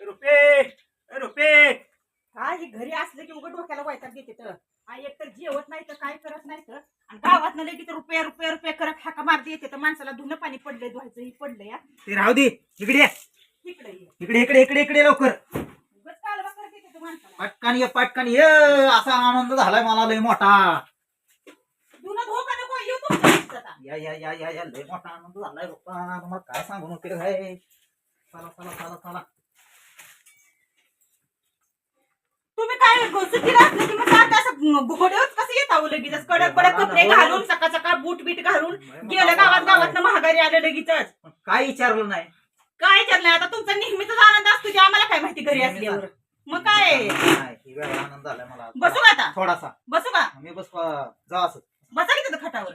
रुपे रुपे. काय हे घरी असलं की उघड डोक्याला वैताग देते तर. एक तर जेवत नाही तर काय करत नाही तर. आणि गावात न लगेच रुपया रुपया रुपया करत हाका मारते येते तर माणसाला धुणं पाणी पडलंय धुवायचं ही पडलं या ते राहू दे इकडे ये. इकडे ये. इकडे इकडे इकडे इकडे लवकर. उगाच कालवा करत येते तर माणसाला. पटकन ये पटकन ये. असा आनंद झालाय मला लय मोठा धुणं धोका नको येऊ तुमच्या घरीच आता. या या या या या. लय मोठा आनंद झालाय बाप्पा. तुम्हाला काय सांगू नको काय चला चला चला चला. तुम्ही काय सुट्टीला असलं की मग आता असं कसं येत आहो लगेच? कडक कडक कपडे घालून सकाळ सकाळ बूट बीट घालून गेलं गावात गावात महागारी आलं लगेच पण काय विचारलं नाही? काय चाललंय आता तुमचा नेहमीचाच आनंद असतो ते आम्हाला काय माहिती घरी असल्यावर? मग काय? नाही, ही वेळा आनंद झालाय मला. बसू का आता? थोडासा. बसू का? मी बस जा असं बसा की तिथं खटावर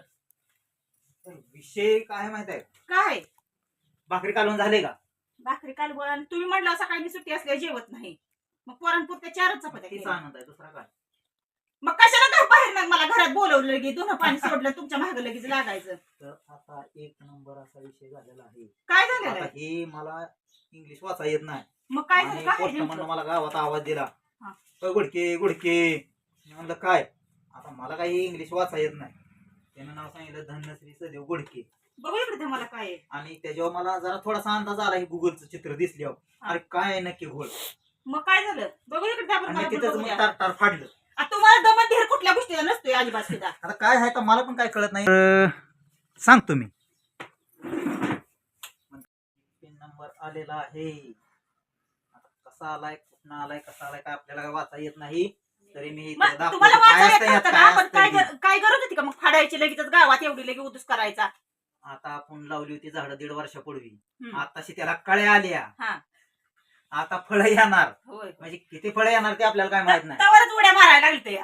तर विषय काय माहीत आहे? काय? भाकरी कालवून झाले का? भाकरी कालवण तुम्ही म्हटलं सकाळी मी सुट्टी असल्या जेवत नाही. मग पोरांपुरत्या चारच चपात्या तिचा केल्या. आनंद आहे दुसरा काय? मग कशाला घर बाहेर नाही मला घरात बोलवलं लगेच? दोन पाणी सोडलं तुमच्या मागं लगेच लागायचं. तर आता एक नंबर असा विषय झालेला आहे. काय झालेलं आता आहे? हे मला इंग्लिश वाचा येत नाही. मग काय झालं? काय पोस्टमननं नेमकं? मला गावात आवाज दिला. हा. "अ, गुडके गुडके. मी म्हणलं काय? आता मला काही इंग्लिश वाचा येत नाही. त्यानं नाव सांगितलं धनश्री सदेव गुडके. बघू इकडे ते मला काय आहे. आणि त्याच्यावर मला जरा थोडासा अंदाज आला हे गुगलचं चित्र दिसल्यावर. अरे काय आहे नक्की घोळ? मग काय झालं? बघू इकडे ते आपण आणि मला तिथंच मग. टार फाडलं. तुम्हाला दमन धीर कुठल्या गोष्टीला नसतोय अजिबात सुद्धा. आता काय आहे तर मला पण काय कळत नाही. सांगतो मी पिन नंबर आलेला आहे. आता कसा आलाय कुठं आलाय कसा आलाय काय आपल्याला काय वाचा येत नाही. तरी मी इथे मग दाखवतो. तुम्हाला काय वाचायला असतं यात, येत काय पण असतं काय. गर- काय गरज होती का? मग फाडायची लगेच गावात एवढी लगे उदूस करायचा. आता आपण लावली होती झाडं दीड वर्षापूर्वी. हम्म. आताशी त्याला कळ्या आल्या. हा. आता फळं येणार. होय. म्हणजे किती फळं येणार ते आपल्याला काय माहीत नाही. तवरच उड्या मारायला लागले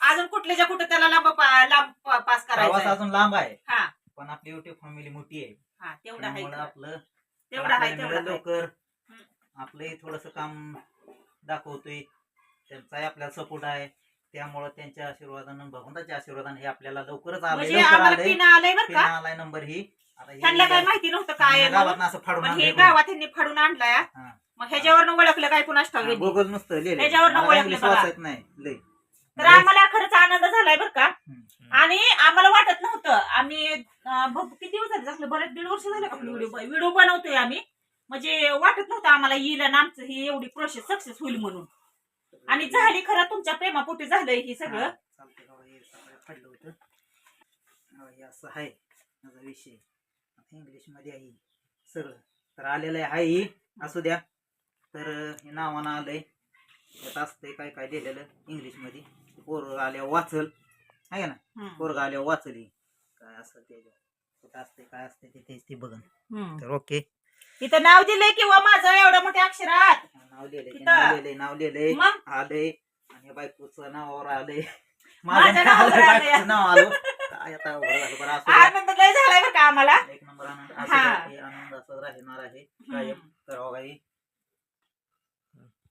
अजून कुठल्याच्या कुठे त्याला लांब पा- लांब पा- पास प्रवास करायचा अजून लांब आहे. हा. पण आपली युट्यूब फॅमिली मोठी आहे. हा तेवढा आहे त्यामुळं. आपलं तेवढा आहे आपल्याला तेवढा मिळेल आहे. लवकर. हम्म. आपलंही थोडस काम दाखवतोय. त्यांचाही आपल्याला सपोर्ट आहे त्यामुळं त्यांच्या आशीर्वादानं भगवंताच्या आशीर्वादाने हे आपल्याला लवकरच आलंय म्हणजे लवकर आम्हाला आलंय पिन आलंय बरं पिन का आलाय नंबर ही आता ही त्यांना काय माहिती नव्हतं काय आहे. असं फाडून पण आणलंय हे कोणी. गावात त्यांनी फाडून आणलाय हा. मग ह्याच्यावर ओळखलं काय कुणास ठाऊक यांनी. गुगल नुसतं लिहिलंय. त्याच्यावरनं मला काय ओळखलं इंग्लिश बघा. वाचायचं नाही लय तर आम्हाला खरंच आनंद झालाय बरं का हम्म. आणि आम्हाला वाटत नव्हतं आम्ही अं, किती दिवस झाले असलं बरेच दीड वर्ष झाले आपली व्हिडिओ व्हिडिओ बनवतोय आम्ही म्हणजे वाटत नव्हतं आम्हाला येईल आणि आमचं ही एवढी प्रोसेस सक्सेस होईल म्हणून आणि झाली खरं तुमच्या प्रेमापोटी झालंय ही सगळं. चालतंय बाबा, हे सगळं पडलं होतं. हा, हे असं आहे माझा विषय. इंग्लिशमध्ये आहे सगळं तर आलेलं आहे ही असू द्या. तर हे नावानं आलंय. त्यात असतंय काय काय लिहिलेलं इंग्लिशमध्ये पोरग आल्यावर वाचल. आहे ना? हम्म. पोरग आल्यावर वाचल ही. काय असं ते कुठं असते काय असते ते तेच ते बघन. हम्म. तर ओके. इथं नाव दिलंय किंवा माझं एवढ्या मोठ्या अक्षरात? नाव लिहिलंय तिथं. नाव लिहिलंय नाव लिहिलंय. मग? आलंय. आणि बायकोचं नावावर आलंय. माझ्या माझ्या नावावर नावावर आलंय. बायकोचं नाव आलं. काय आता अवघड झालं बरं असू द्या. आनंद लय झालाय बरं का आम्हाला? एक नंबर आनंद असू. द्या. हे. आनंद असं राहणार आहे. कायम हम्म. तर काही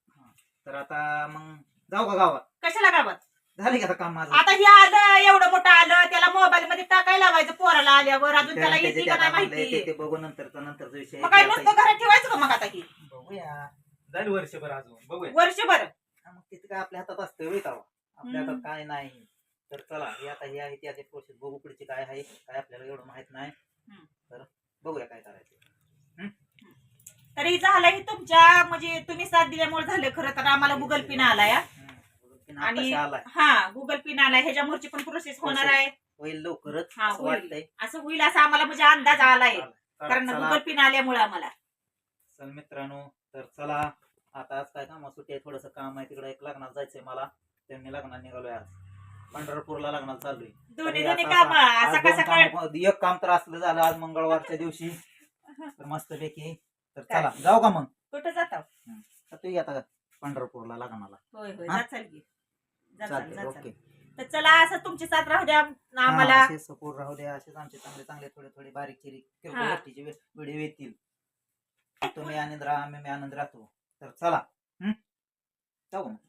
हा. तर आता मग जाऊ का गावात? कशाला गावात? झाले का आता काम माझं? आता हे आलं एवढं मोठं आलं त्याला मोबाईल मध्ये टाकायला लावायचं पोराला आल्यावर. अजून त्याला त्याचे येते का नाही माहिती? ते बघू नंतरचा नंतरचा विषय मग काय नुसतं घरात ठेवायचं का मग आता ही? बघूया. झालं वर्षभर अजून बघूया. वर्षभर? हा, मग तिथे काय आपल्या हातात असतं वेळ आपल्या हातात. काय नाही. तर चला हे आता हे आहे ते आता प्रोसेस बघू पुढची काय आहे काय आपल्याला एवढं माहीत नाही. हम्म. तर बघूया काय करायचं. तरी झालं हे तुमच्या म्हणजे तुम्ही साथ दिल्यामुळे झालं खरं तर. आम्हाला गुगल पिन आलाय हा. हम्म. आणि- आताशी आलाय? हा गुगल पिन आलाय. ह्याच्यावरची पण प्रोसेस होणार आहे. होईल लवकरच हा, असं होईल. वाटतंय. असं होईल असं आम्हाला म्हणजे अंदाज आलाय. कारण चला. गुगल पिन आल्यामुळे आम्हाला. चल मित्रांनो तर चला आता आज काय आहे थोडस काम आहे तिकडे एक लग्नात जायचंय मला. त्यांनी लग्नात निघालोय आज. पंढरपूरला लग्नात चाललोय. दोन्ही दोन्ही काम कामं- एक काम तर असलं झालं आज मंगळवारच्या दिवशी. तर मस्त पैकी तर चला जाऊ का मग? कुठं जाता तर तू आता पंढरपूरला लग्नाला. होय होय हा? की. चालते ओके. तर चला असं तुमची साथ राहू द्या आम्हाला. असे सपोर्ट राहू द्या असेच आमचे चांगले चांगले थोडे थोडे बारीक चिरीक किरकोळ हा. गोष्टीचे व्हिडिओ येतील. तुम्ही आनंद राहा आम्ही मी आनंद राहतो. तर चला. हम्म? जाऊ मग चला